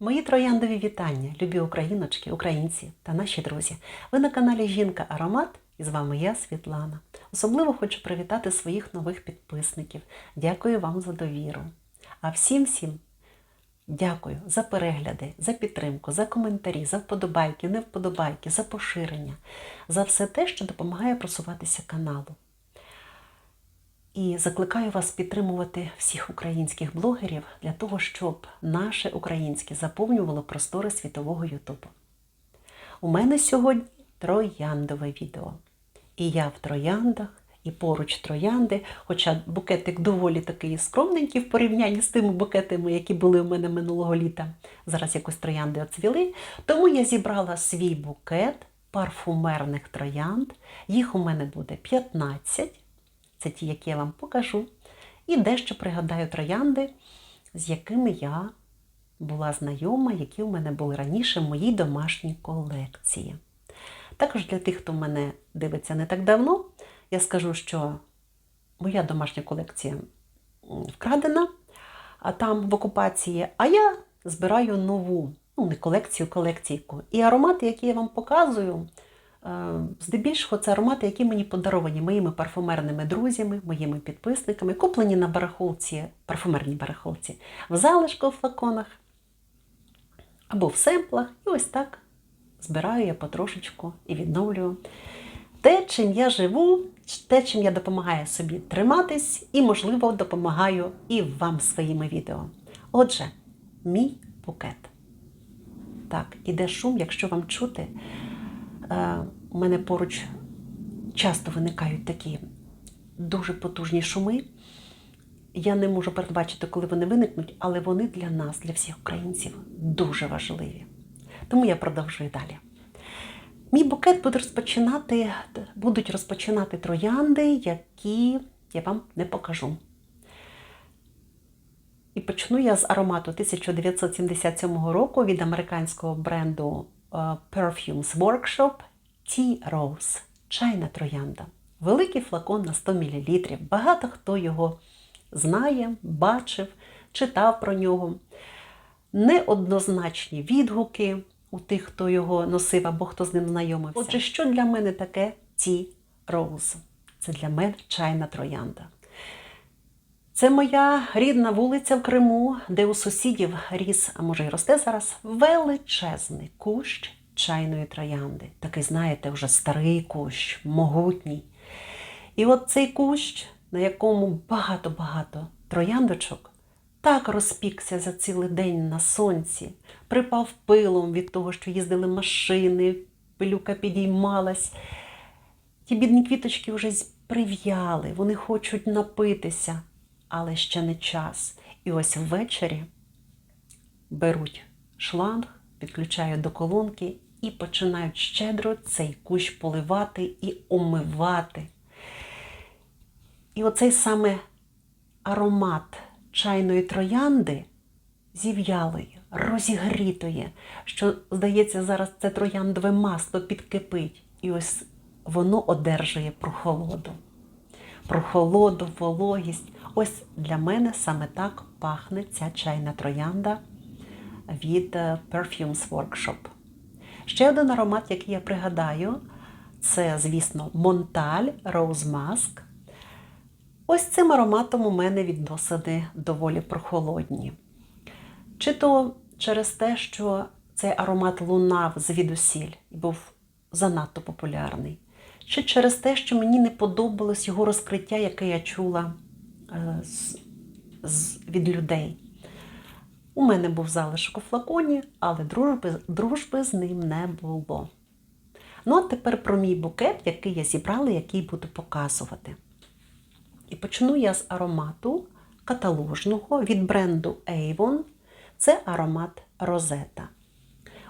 Мої трояндові вітання, любі україночки, українці та наші друзі. Ви на каналі Жінка Аромат і з вами я, Світлана. Особливо хочу привітати своїх нових підписників. Дякую вам за довіру. А всім всім дякую за перегляди, за підтримку, за коментарі, за вподобайки, не вподобайки, за поширення, за все те, що допомагає просуватися каналу. І закликаю вас підтримувати всіх українських блогерів для того, щоб наше українське заповнювало простори світового Ютубу. У мене сьогодні трояндове відео. І я в трояндах, і поруч троянди, хоча букетик доволі такий скромненький в порівнянні з тими букетами, які були у мене минулого літа. Зараз якось троянди оцвіли. Тому я зібрала свій букет парфумерних троянд. Їх у мене буде 15. Це ті, які я вам покажу. І дещо пригадаю троянди, з якими я була знайома, які у мене були раніше в моїй домашній колекції. Також для тих, хто мене дивиться не так давно, я скажу, що моя домашня колекція вкрадена, а там в окупації, а я збираю нову, ну, не колекцію, колекційку. І аромати, які я вам показую, здебільшого це аромати, які мені подаровані моїми парфумерними друзями, моїми підписниками, куплені на барахолці, парфумерній барахолці, в залишку в флаконах або в семплах. І ось так збираю я потрошечку і відновлюю те, чим я живу, те, чим я допомагаю собі триматись, і, можливо, допомагаю і вам своїми відео. Отже, мій букет. Так, іде шум, якщо вам чути. У мене поруч часто виникають такі дуже потужні шуми. Я не можу передбачити, коли вони виникнуть, але вони для нас, для всіх українців, дуже важливі. Тому я продовжую далі. Мій букет буде розпочинати, будуть розпочинати троянди, які я вам не покажу. І почну я з аромату 1977 року від американського бренду Perfumes Workshop Tea Rose чайна троянда. Великий флакон на 100 мл. Багато хто його знає, бачив, читав про нього. Неоднозначні відгуки у тих, хто його носив або хто з ним знайомився. Отже, що для мене таке Tea Rose? Це для мене чайна троянда. Це моя рідна вулиця в Криму, де у сусідів ріс, а може й росте зараз, величезний кущ чайної троянди. Такий, знаєте, вже старий кущ, могутній. І от цей кущ, на якому багато-багато трояндочок, так розпікся за цілий день на сонці, припав пилом від того, що їздили машини, пилюка підіймалась. Ті бідні квіточки вже прив'яли, вони хочуть напитися, але ще не час. І ось ввечері беруть шланг, підключають до колонки і починають щедро цей кущ поливати і омивати. І оцей саме аромат чайної троянди зів'ялої, розігрітої, що, здається, зараз це трояндове масло підкипить. І ось воно одержує прохолоду. Прохолоду, вологість. Ось для мене саме так пахне ця чайна троянда від Perfumes Workshop. Ще один аромат, який я пригадаю, це, звісно, Монталь Rose Mask. Ось цим ароматом у мене відносини доволі прохолодні. Чи то через те, що цей аромат лунав звідусіль і був занадто популярний, чи через те, що мені не подобалось його розкриття, яке я чула з, з, від людей. У мене був залишок у флаконі, але дружби, дружби з ним не було. Ну, а тепер про мій букет, який я зібрала, який буду показувати. І почну я з аромату каталожного від бренду Avon. Це аромат Розета.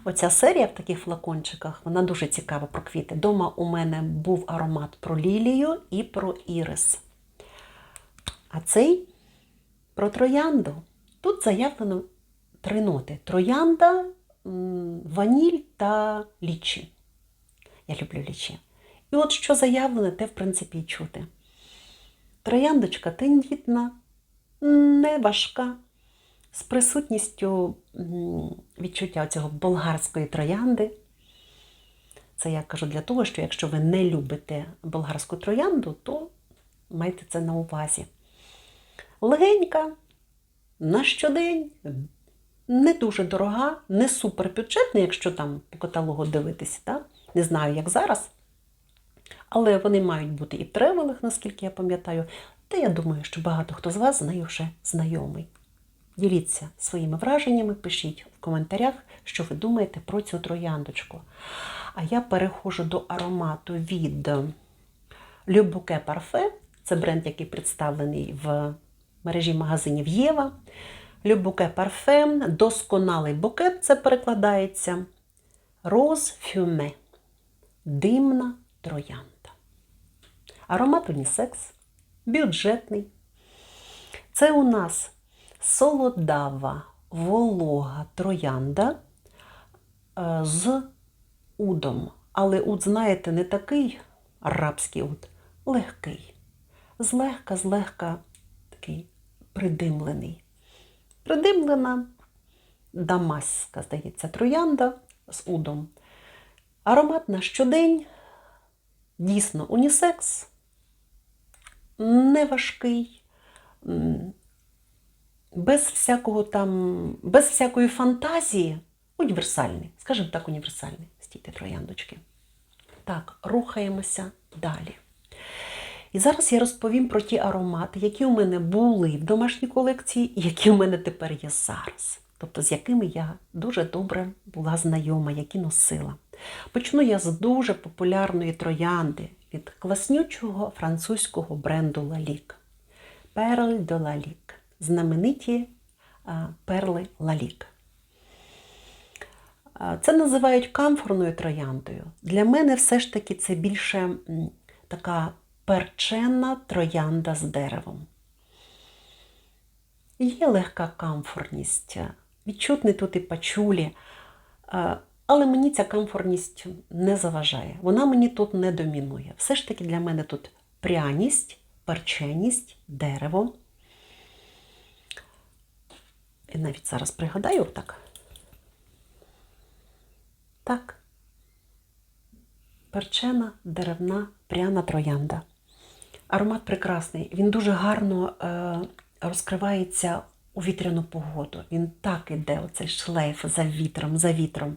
Оця серія в таких флакончиках, вона дуже цікава про квіти. Дома у мене був аромат про лілію і про ірис. А цей про троянду. Тут заявлено три ноти: троянда, ваніль та лічі. Я люблю лічі. І от що заявлене, те, в принципі, і чути. Трояндочка тендітна, не важка, з присутністю відчуття цього болгарської троянди. Це я кажу для того, що якщо ви не любите болгарську троянду, то майте це на увазі. Легенька, на щодень, не дуже дорога, не супербюджетна, якщо там по каталогу дивитися. Так? Не знаю, як зараз. Але вони мають бути і в тревелах, наскільки я пам'ятаю. Та я думаю, що багато хто з вас з нею вже знайомий. Діліться своїми враженнями, пишіть в коментарях, що ви думаєте про цю трояндочку. А я переходжу до аромату від Le Bouquet Parfait. Це бренд, який представлений в мережі магазинів Єва. Bouquet Parfait, досконалий букет, це перекладається. Rose Fume. Димна троянда. Аромат унісекс, бюджетний. Це у нас солодава, волога троянда е, з удом. Але уд, знаєте, не такий арабський уд, легкий. Злегка, злегка такий придимлений. Придимлена дамаська, здається, троянда з удом. Аромат на щодень, дійсно унісекс, не важкий, м, без всякого там, без всякої фантазії, універсальний, скажімо так, універсальний. Стійте трояндочки. Так, рухаємося далі. І зараз я розповім про ті аромати, які у мене були в домашній колекції, і які у мене тепер є зараз. Тобто з якими я дуже добре була знайома, які носила. Почну я з дуже популярної троянди від класнючого французького бренду Лалік. Perle de Lalique. Знамениті перли Лалік. Це називають камфорною трояндою. Для мене все ж таки це більше така перчена троянда з деревом. Є легка камфорність, відчутний тут і пачулі, але мені ця камфорність не заважає. Вона мені тут не домінує. Все ж таки для мене тут пряність, перченість, дерево. І навіть зараз пригадаю так. Так. Перчена, деревна, пряна троянда. Аромат прекрасний. Він дуже гарно е, розкривається у вітряну погоду. Він так іде, оцей шлейф за вітром, за вітром.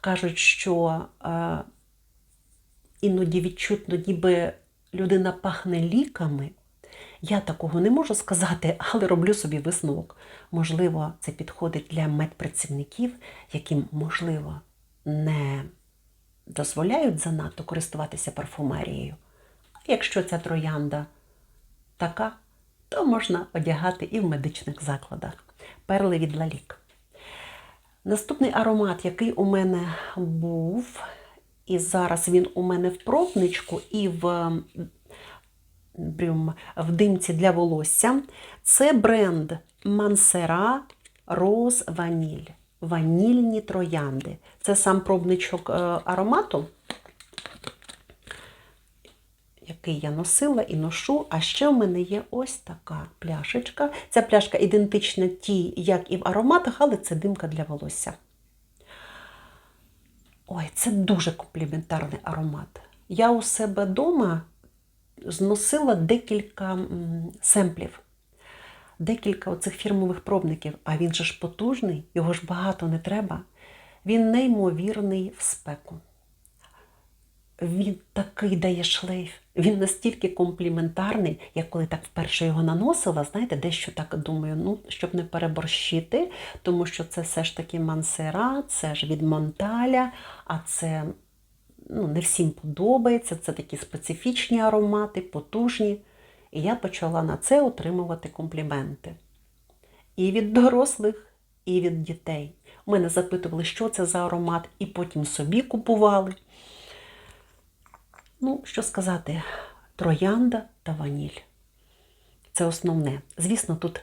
Кажуть, що е, іноді відчутно, ніби людина пахне ліками. Я такого не можу сказати, але роблю собі висновок. Можливо, це підходить для медпрацівників, яким, можливо, не дозволяють занадто користуватися парфумерією. Якщо ця троянда така, то можна одягати і в медичних закладах. Перли від лалік. Наступний аромат, який у мене був, і зараз він у мене в пробничку і в в димці для волосся, це бренд Мансера Rose Vanille. Ванільні троянди. Це сам пробничок е, аромату, який я носила і ношу. А ще в мене є ось така пляшечка. Ця пляшка ідентична тій, як і в ароматах, але це димка для волосся. Ой, це дуже компліментарний аромат. Я у себе вдома зносила декілька семплів, декілька оцих фірмових пробників, а він же ж потужний, його ж багато не треба. Він неймовірний в спеку. Він такий дає шлейф. Він настільки компліментарний, я коли так вперше його наносила, знаєте, дещо так думаю, ну, щоб не переборщити, тому що це все ж таки мансера, це ж від Монталя, а це ну, не всім подобається. Це такі специфічні аромати, потужні. І я почала на це отримувати компліменти. І від дорослих, і від дітей. Мене запитували, що це за аромат, і потім собі купували. Ну, що сказати, троянда та ваніль. Це основне. Звісно, тут,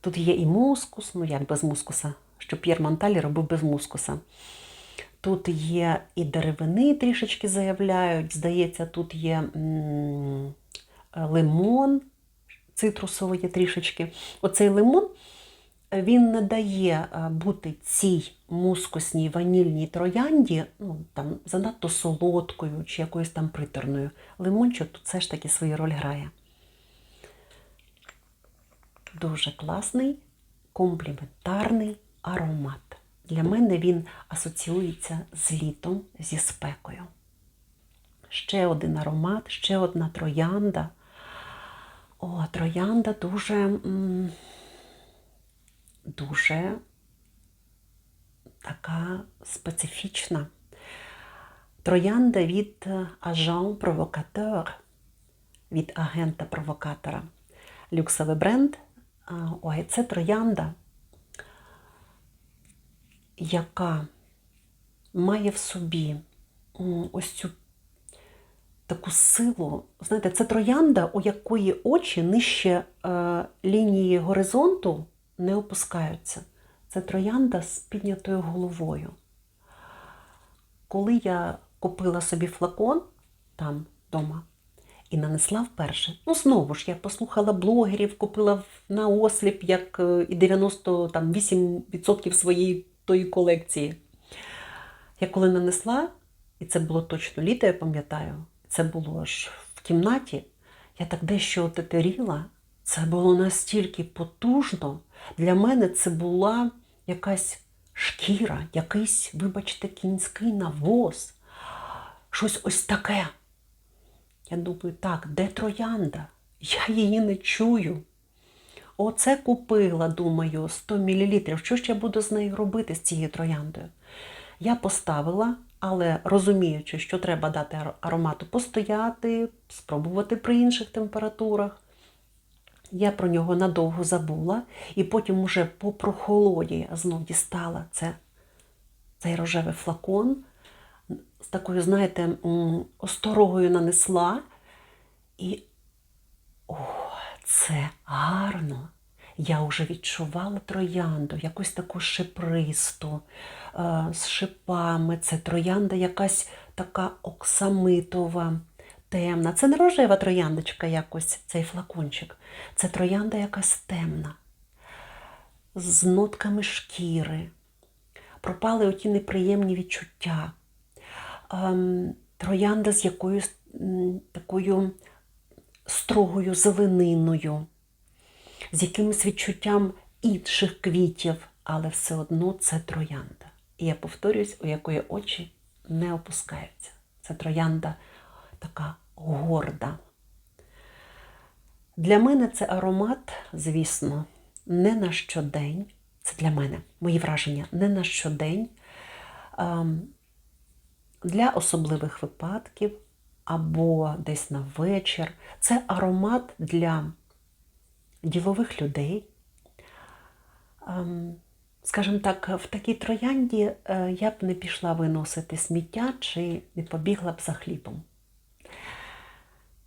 тут є і мускус, ну як без мускуса, що П'єр Монталь робив без мускуса. Тут є і деревини трішечки заявляють. Здається, тут є м, лимон, цитрусової трішечки. Оцей лимон він не дає е, бути цій мускусній ванільній троянді ну, там, занадто солодкою чи якоюсь там приторною. Лимончик тут все ж таки свою роль грає. Дуже класний, компліментарний аромат. Для мене він асоціюється з літом, зі спекою. Ще один аромат, ще одна троянда. О, троянда дуже, м, дуже така специфічна. Троянда від Agent Provocateur, від агента-провокатора. Люксовий бренд. Ой, це троянда, яка має в собі ось цю таку силу. Знаєте, це троянда, у якої очі нижче е, лінії горизонту не опускаються. Це троянда з піднятою головою. Коли я купила собі флакон там вдома і нанесла вперше, ну знову ж я послухала блогерів, купила на осліп, як е, і 98% своєї тої колекції. Я коли нанесла, і це було точно літо, я пам'ятаю, це було аж в кімнаті, я так дещо отетеріла. Це було настільки потужно. Для мене це була якась шкіра, якийсь, вибачте, кінський навоз. Щось ось таке. Я думаю, так, де троянда? Я її не чую. Оце купила, думаю, 100 мл. Що ж я буду з нею робити з цією трояндою? Я поставила, але розуміючи, що треба дати аромату постояти, спробувати при інших температурах. Я про нього надовго забула, і потім уже по прохолоді знов дістала це, цей рожевий флакон, з такою, знаєте, осторогою нанесла. І о, це гарно. Я вже відчувала троянду, якусь таку шипристу, е, з шипами. Це троянда якась така оксамитова, темна. Це не рожева трояндочка якось, цей флакончик. Це троянда якась темна, з нотками шкіри. Пропали оті неприємні відчуття. Ем, троянда з якоюсь такою строгою зелениною, з якимось відчуттям інших квітів, але все одно це троянда. І я повторюсь, у якої очі не опускаються. Це троянда така горда. Для мене це аромат, звісно, не на щодень. Це для мене, мої враження, не на щодень. Ем, для особливих випадків або десь на вечір. Це аромат для ділових людей. Ем, Скажімо так, в такій троянді е, я б не пішла виносити сміття чи не побігла б за хлібом.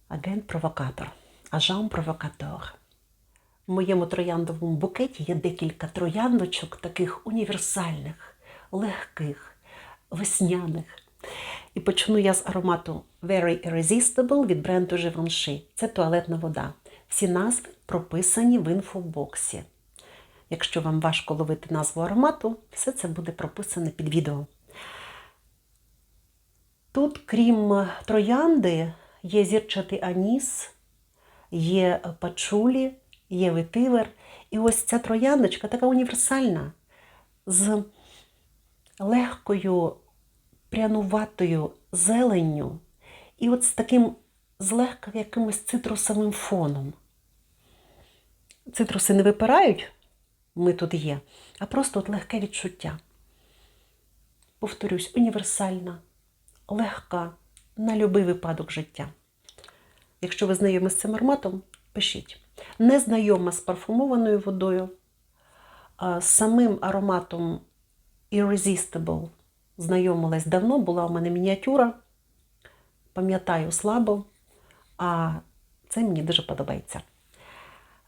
Агент-провокатор, ажам-провокатор. В моєму трояндовому букеті є декілька трояндочок, таких універсальних, легких, весняних. І почну я з аромату Very Irresistible від бренду Givenchy. Це туалетна вода. Всі назви прописані в інфобоксі. Якщо вам важко ловити назву аромату, все це буде прописане під відео. Тут, крім троянди, є зірчатий аніс, є пачулі, є ветивер. І ось ця трояндочка така універсальна, з легкою прянуватою зеленню і от з таким злегка якимось цитрусовим фоном. Цитруси не випирають, ми тут є, а просто от легке відчуття. Повторюсь, універсальна, легка, на будь-який випадок життя. Якщо ви знайомі з цим ароматом, пишіть. Не знайома з парфумованою водою, з самим ароматом Irresistible знайомилась давно, була у мене мініатюра, пам'ятаю слабо, а це мені дуже подобається.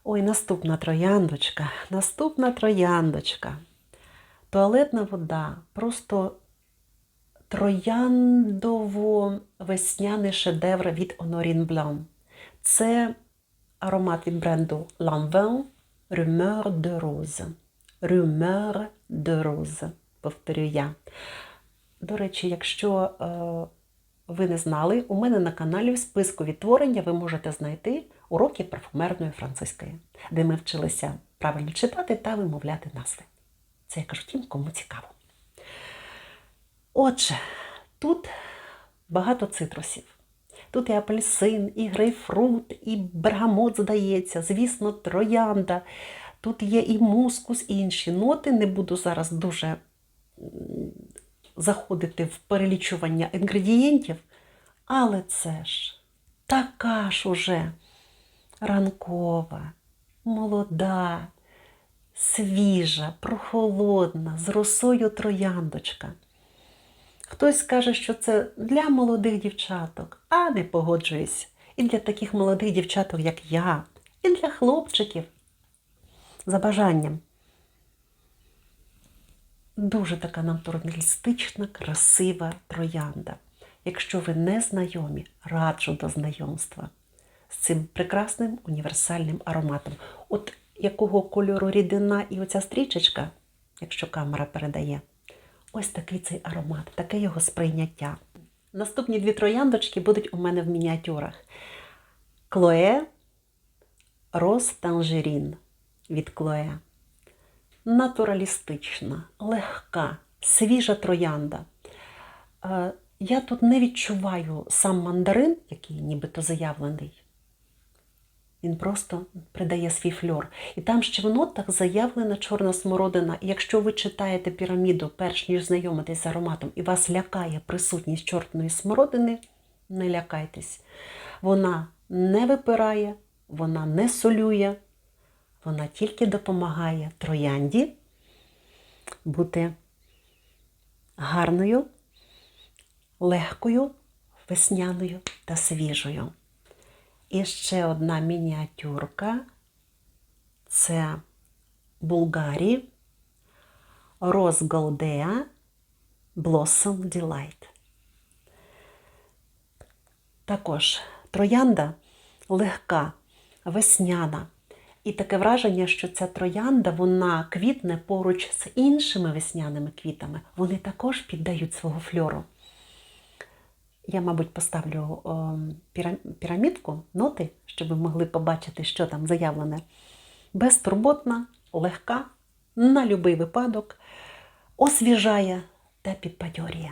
Ой, наступна трояндочка, наступна трояндочка. Туалетна вода, просто трояндово-весняний шедевр від Honorine Blanc. Це аромат від бренду Lanvin Rumeur de Rose. Rumeur de Rose. Повторю я. До речі, якщо е, ви не знали, у мене на каналі в списку відтворення ви можете знайти уроки парфумерної французької, де ми вчилися правильно читати та вимовляти назви. Це я кажу тим, кому цікаво. Отже, тут багато цитрусів. Тут і апельсин, і грейпфрут, і бергамот, здається, звісно, троянда. Тут є і мускус, і інші ноти. Не буду зараз дуже заходити в перелічування інгредієнтів, але це ж така ж уже ранкова, молода, свіжа, прохолодна, з росою трояндочка. Хтось скаже, що це для молодих дівчаток, а не погоджуюсь. І для таких молодих дівчаток, як я, і для хлопчиків. За бажанням. Дуже така натуралістична, красива троянда. Якщо ви не знайомі, раджу до знайомства з цим прекрасним універсальним ароматом. От якого кольору рідина і оця стрічечка, якщо камера передає, ось такий цей аромат, таке його сприйняття. Наступні дві трояндочки будуть у мене в мініатюрах. Клоє Роз Танжерін від Клоє. Натуралістична, легка, свіжа троянда. Е, Я тут не відчуваю сам мандарин, який нібито заявлений. Він просто придає свій фльор. І там ще в нотах заявлена чорна смородина. І якщо ви читаєте піраміду, перш ніж знайомитись з ароматом, і вас лякає присутність чорної смородини, не лякайтесь. Вона не випирає, вона не солює, вона тільки допомагає троянді бути гарною, легкою, весняною та свіжою. І ще одна мініатюрка це Булгарі Goldea Blossom Delight. Також троянда легка, весняна. І таке враження, що ця троянда вона квітне поруч з іншими весняними квітами. Вони також піддають свого фльору. Я, мабуть, поставлю пірамідку, ноти, щоб ви могли побачити, що там заявлене. Безтурботна, легка, на будь-який випадок, освіжає та підбадьорює.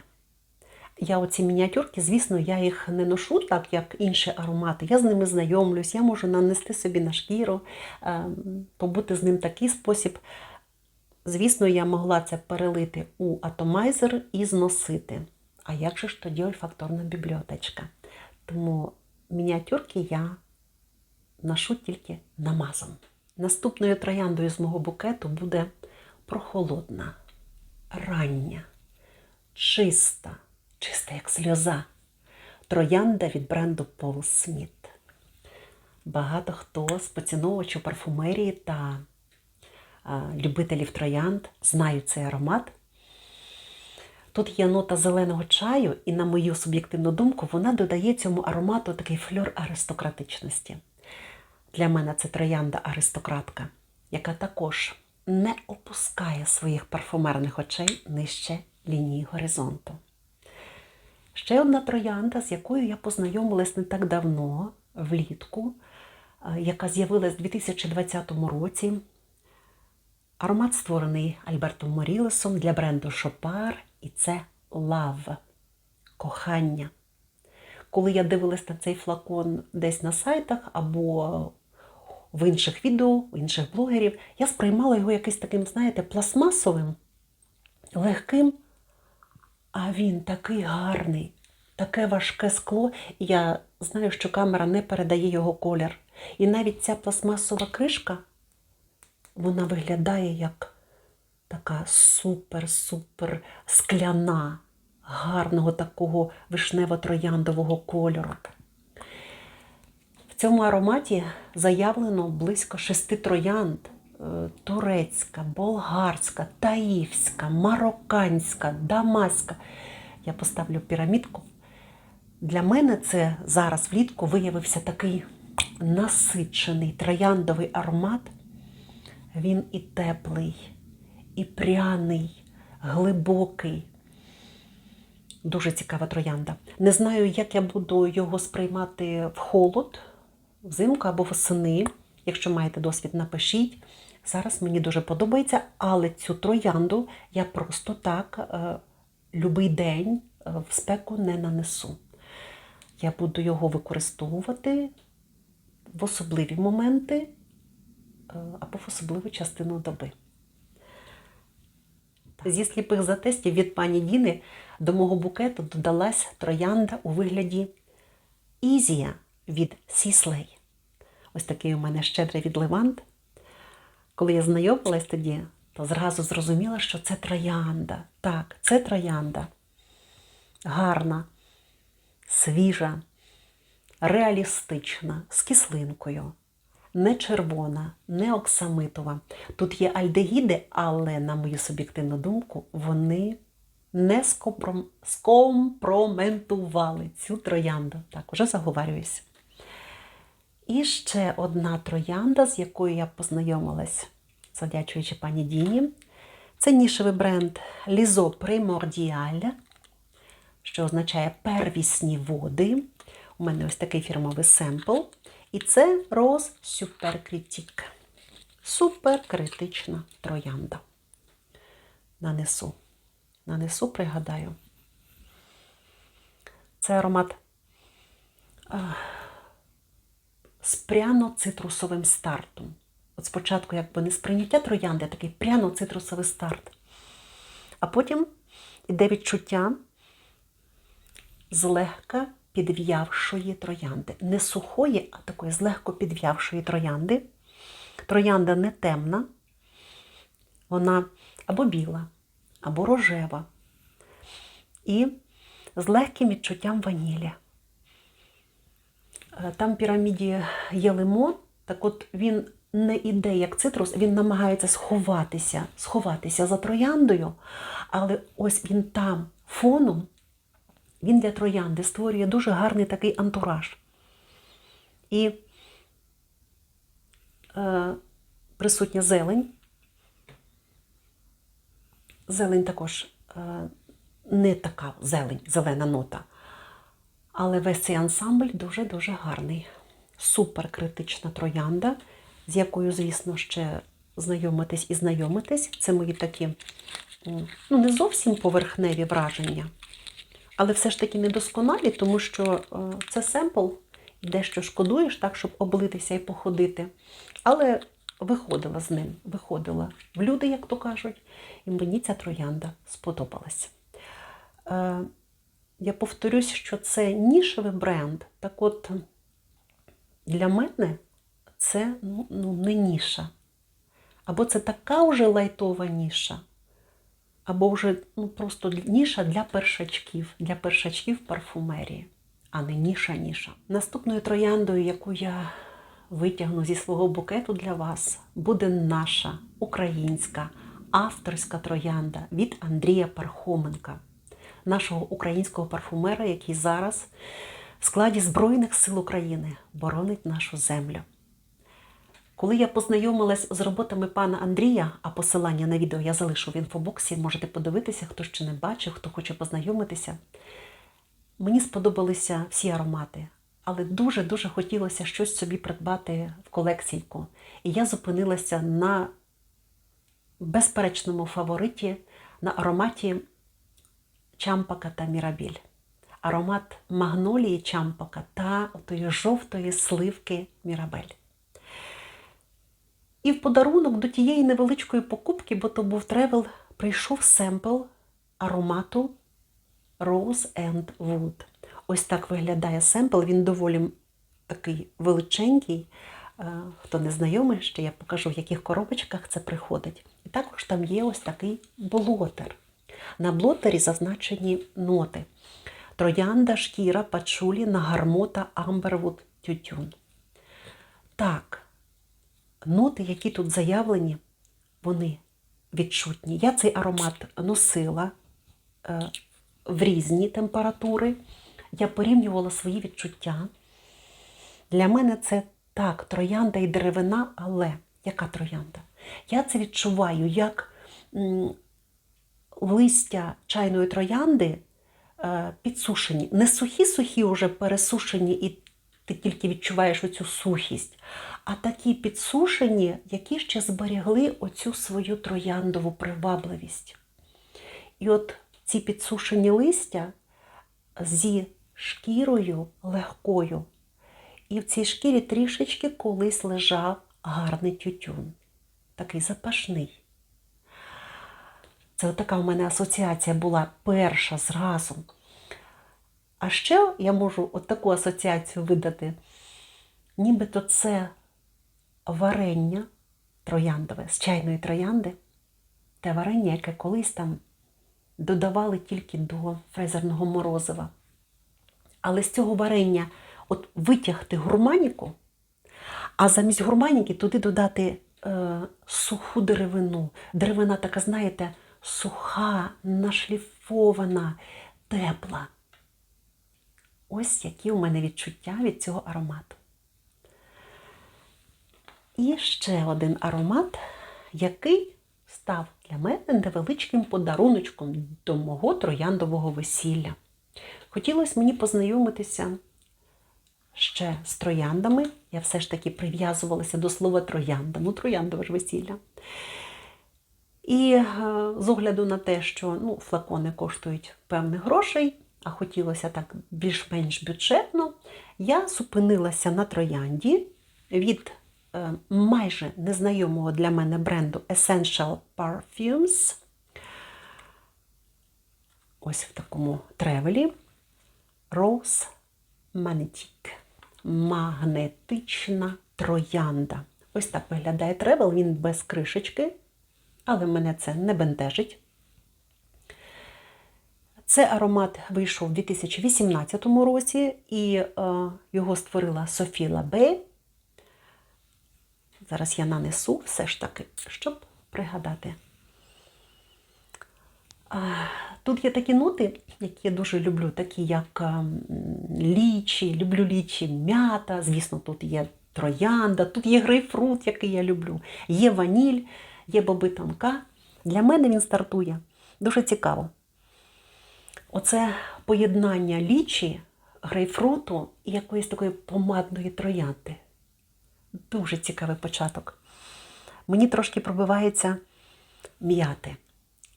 Я оці мініатюрки, звісно, я їх не ношу так, як інші аромати. Я з ними знайомлюсь, я можу нанести собі на шкіру, е, побути з ним такий спосіб. Звісно, я могла це перелити у атомайзер і зносити. А як же ж тоді ольфакторна бібліотечка? Тому мініатюрки я ношу тільки намазом. Наступною трояндою з мого букету буде прохолодна, рання, чиста, чиста як сльоза. Троянда від бренду Paul Smith. Багато хто з поціновувачів парфумерії та любителів троянд знають цей аромат. Тут є нота зеленого чаю, і, на мою суб'єктивну думку, вона додає цьому аромату такий фльор аристократичності. Для мене це троянда аристократка, яка також не опускає своїх парфумерних очей нижче лінії горизонту. Ще одна троянда, з якою я познайомилась не так давно, влітку, е, яка з'явилась у 2020 році. Аромат створений Альбертом Морілесом для бренду Шопар, і це Love кохання. Коли я дивилась на цей флакон десь на сайтах або в інших відео, у інших блогерів, я сприймала його якимось таким, знаєте, пластмасовим, легким, а він такий гарний, таке важке скло. Я знаю, що камера не передає його колір. І навіть ця пластмасова кришка вона виглядає як така супер-супер скляна, гарного такого вишнево-трояндового кольору. В цьому ароматі заявлено близько шести троянд: Е, турецька, болгарська, таївська, марокканська, дамаська. Я поставлю пірамідку. Для мене це зараз влітку виявився такий насичений трояндовий аромат. Він і теплий, і пряний, глибокий. Дуже цікава троянда. Не знаю, як я буду його сприймати в холод, взимку або восени. Якщо маєте досвід, напишіть. Зараз мені дуже подобається, але цю троянду я просто так е, любий день е, в спеку не нанесу. Я буду його використовувати в особливі моменти е, або в особливу частину доби. Зі сліпих затестів від пані Діни до мого букету додалась троянда у вигляді Ізія від Сіслей. Ось такий у мене щедрий від Левант. Коли я знайомилась тоді, то зразу зрозуміла, що це троянда. Так, це троянда. Гарна, свіжа, реалістична, з кислинкою. Не червона, не оксамитова. Тут є альдегіди, але, на мою суб'єктивну думку, вони не скомпром... скомпроментували цю троянду. Так, уже заговарююсь. І ще одна троянда, з якою я познайомилась, завдячуючи пані Діні. Це нішевий бренд Lizo Primordial, що означає первісні води. У мене ось такий фірмовий семпл. І це Super Critique. Суперкритична троянда. Нанесу. Нанесу, пригадаю. Це аромат а, з пряно-цитрусовим стартом. От спочатку, якби не сприйняття троянди, а такий пряно-цитрусовий старт. А потім іде відчуття злегка підв'явшої троянди. Не сухої, а такої злегко підв'явшої троянди. Троянда не темна, вона або біла, або рожева. І з легким відчуттям ванілі. Е, Там в піраміді є лимон, так от він не іде як цитрус, він намагається сховатися, сховатися за трояндою, але ось він там фоном, він для троянди створює дуже гарний такий антураж. І е, присутня зелень. Зелень також е, не така зелень, зелена нота. Але весь цей ансамбль дуже-дуже гарний. Суперкритична троянда, з якою, звісно, ще знайомитись і знайомитись. Це мої такі ну, не зовсім поверхневі враження, але все ж таки недосконалі, тому що е, це семпл, дещо шкодуєш, так, щоб облитися і походити. Але виходила з ним, виходила в люди, як то кажуть, і мені ця троянда сподобалась. Е, я повторюсь, що це нішевий бренд. Так от, для мене це ну, ну, не ніша. Або це така вже лайтова ніша, або вже ну, просто ніша для першачків, для першачків парфумерії, а не ніша-ніша. Наступною трояндою, яку я витягну зі свого букету для вас, буде наша українська авторська троянда від Андрія Пархоменка нашого українського парфумера, який зараз в складі Збройних сил України боронить нашу землю. Коли я познайомилась з роботами пана Андрія, а посилання на відео я залишу в інфобоксі, можете подивитися, хто ще не бачив, хто хоче познайомитися. Мені сподобалися всі аромати, але дуже-дуже хотілося щось собі придбати в колекційку. І я зупинилася на безперечному фавориті, на ароматі чампака та мірабіль. Аромат магнолії чампака та отої жовтої сливки мірабель. І в подарунок до тієї невеличкої покупки, бо то був тревел, прийшов семпл аромату Rose and Wood. Ось так виглядає семпл, він доволі такий величенький. Хто не знайомий, ще я покажу, в яких коробочках це приходить. І також там є ось такий блотер. На блотері зазначені ноти: троянда, шкіра, пачулі, нагармота, амбервуд, тютюн. Так, ноти, які тут заявлені, вони відчутні. Я цей аромат носила е, в різні температури. Я порівнювала свої відчуття. Для мене це так, троянда і деревина, але яка троянда? Я це відчуваю як листя чайної троянди е, підсушені. Не сухі-сухі, уже пересушені, і ти тільки відчуваєш оцю сухість, а такі підсушені, які ще зберігли оцю свою трояндову привабливість. І от ці підсушені листя зі шкірою легкою. І в цій шкірі трішечки колись лежав гарний тютюн, такий запашний. Це така у мене асоціація була перша зразу. А ще я можу от таку асоціацію видати, нібито це варення трояндове з чайної троянди, те варення, яке колись там додавали тільки до фрезерного морозива. Але з цього варення от витягти гурманіку, а замість гурманіки туди додати е, суху деревину. Деревина така, знаєте, суха, нашліфована, тепла. Ось які у мене відчуття від цього аромату. І ще один аромат, який став для мене невеличким подаруночком до мого трояндового весілля. Хотілося мені познайомитися ще з трояндами. Я все ж таки прив'язувалася до слова троянда, ну трояндове ж весілля. І е, з огляду на те, що ну, флакони коштують певних грошей, а хотілося так більш-менш бюджетно, я зупинилася на троянді від е, майже незнайомого для мене бренду Essential Parfums. Ось в такому тревелі. Rose Magnetic. Магнетична троянда. Ось так виглядає тревел, він без кришечки, але мене це не бентежить. Це аромат вийшов у 2018 році, і е, його створила Софі Лабе. Зараз я нанесу все ж таки, щоб пригадати. Тут є такі ноти, які я дуже люблю, такі як ем, лічі, люблю лічі, м'ята. Звісно, тут є троянда, тут є грейпфрут, який я люблю, є ваніль, є боби тонка. Для мене він стартує дуже цікаво. Оце поєднання лічі, грейпфруту і якоїсь такої помадної троянди. Дуже цікавий початок. Мені трошки пробивається м'яти.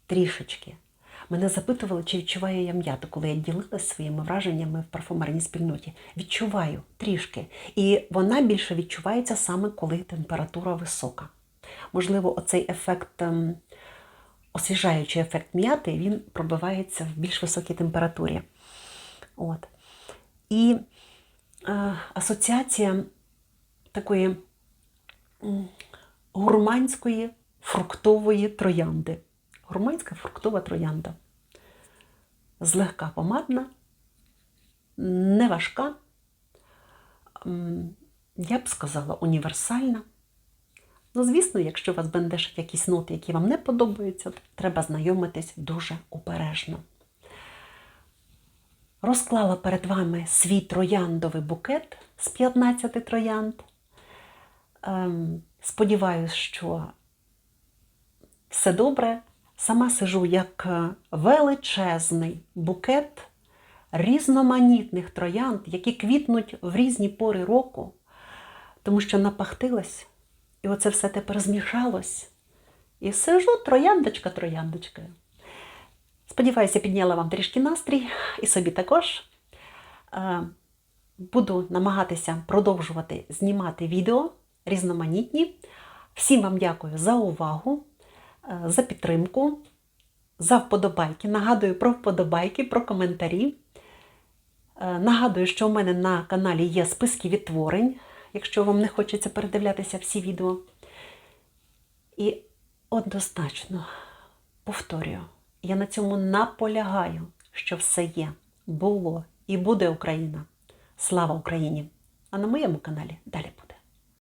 Трішечки. Мене запитували, чи відчуваю я м'яту, коли я ділилася своїми враженнями в парфумерній спільноті. Відчуваю трішки. І вона більше відчувається саме коли температура висока. Можливо, оцей ефект, ем, освіжаючий ефект м'яти, він пробивається в більш високій температурі. От. І е, асоціація такої гурманської фруктової троянди. Гурманська фруктова троянда. Злегка помадна, не важка, я б сказала, універсальна. Ну, звісно, якщо вас бендешать якісь ноти, які вам не подобаються, треба знайомитись дуже обережно. Розклала перед вами свій трояндовий букет з 15 троянд. Ем, Сподіваюсь, що все добре. Сама сижу як е, величезний букет різноманітних троянд, які квітнуть в різні пори року, тому що напахтилась, і оце все тепер змішалось. І сижу трояндочка трояндочкою. Сподіваюся, підняла вам трішки настрій і собі також. Е, Буду намагатися продовжувати знімати відео різноманітні. Всім вам дякую за увагу, е, за підтримку, за вподобайки. Нагадую про вподобайки, про коментарі. Е, Нагадую, що у мене на каналі є списки відтворень, якщо вам не хочеться передивлятися всі відео. І однозначно повторюю, я на цьому наполягаю, що все є, було і буде Україна. Слава Україні! А на моєму каналі далі буде.